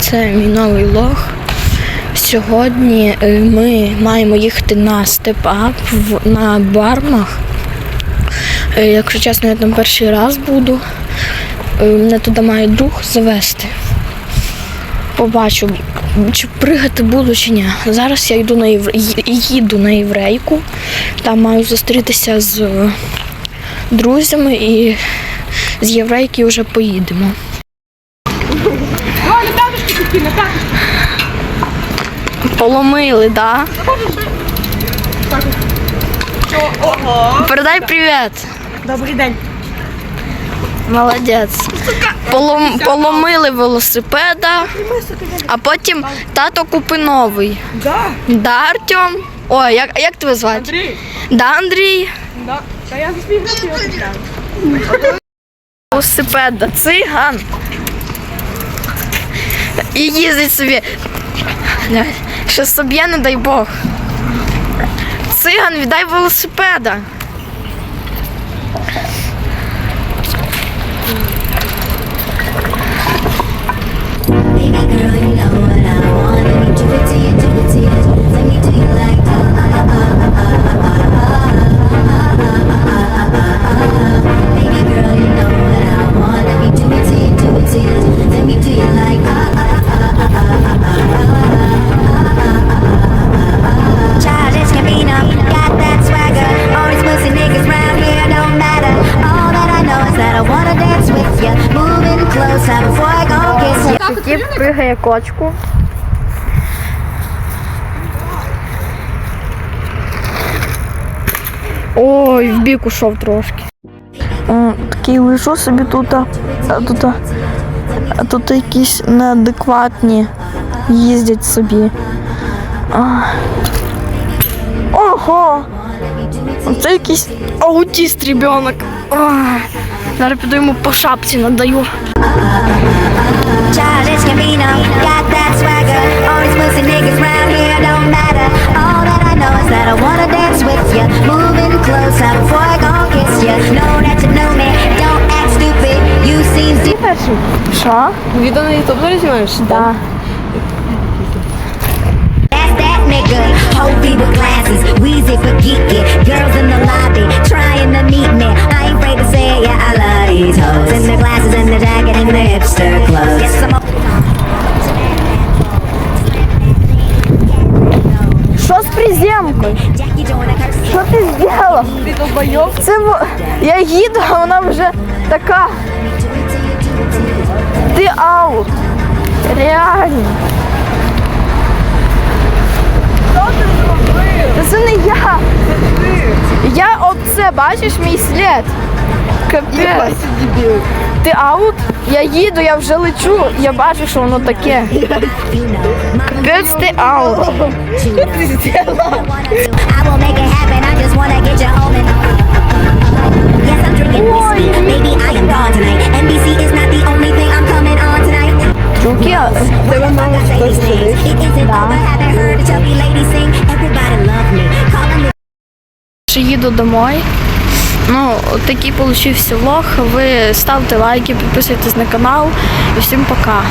Це мій новий лог. Сьогодні е, ми маємо їхати на степап на бармах. Е, Якщо чесно, я там перший раз буду. Е, Мене туди має друг завести. Побачу, чи пригати буду, чи ні. Зараз я йду на євре... їду на єврейку. Там маю зустрітися з друзями і з єврейки вже поїдемо. Поломили, да? Ого. Передай привіт. Добрий день. Молодець. Полом... Поломили велосипеда, а потім тато купи новий. Да. Да, Артем? Ой, як, як тебе звати? Андрій. Да, Андрій. Да. Та я. Велосипеда, циган. І їздить собі. Що собі, не дай Бог. Циган, віддай велосипеда. You. Пригає кочку. Ой, в бік ушов трошки. Такий лежу собі тут, а тут, а тут якісь неадекватні їздять собі. А. Ого! Це якийсь аутіст ребенок. Зараз піду йому по шапці надаю. Що? Відео на ютуб зараз знімаєш? Да. That's that nigga. Hopey with glasses, wheezy but geeky. Girls in the lobby trying to meet me. I ain't afraid to say it, yeah, I love these hoes. In the glasses and the jacket and the hipster clothes. Yes, I'm Що з приземкою? Jackie Joyner curse. Що ти зробила? Ти долбойов? Це во- я їду, а вона вже така. Ти аут. Реально. Що ти зробив? Та це не я. Я оце, бачиш мій слід. Капець. Ти аут? Я їду, я вже лечу, я бачу, що воно таке. Капець ти аут. Що ти зробила? Ще їду домой. Ну, такий получився влог. Ви ставте лайки, підписуйтесь на канал. І всім пока.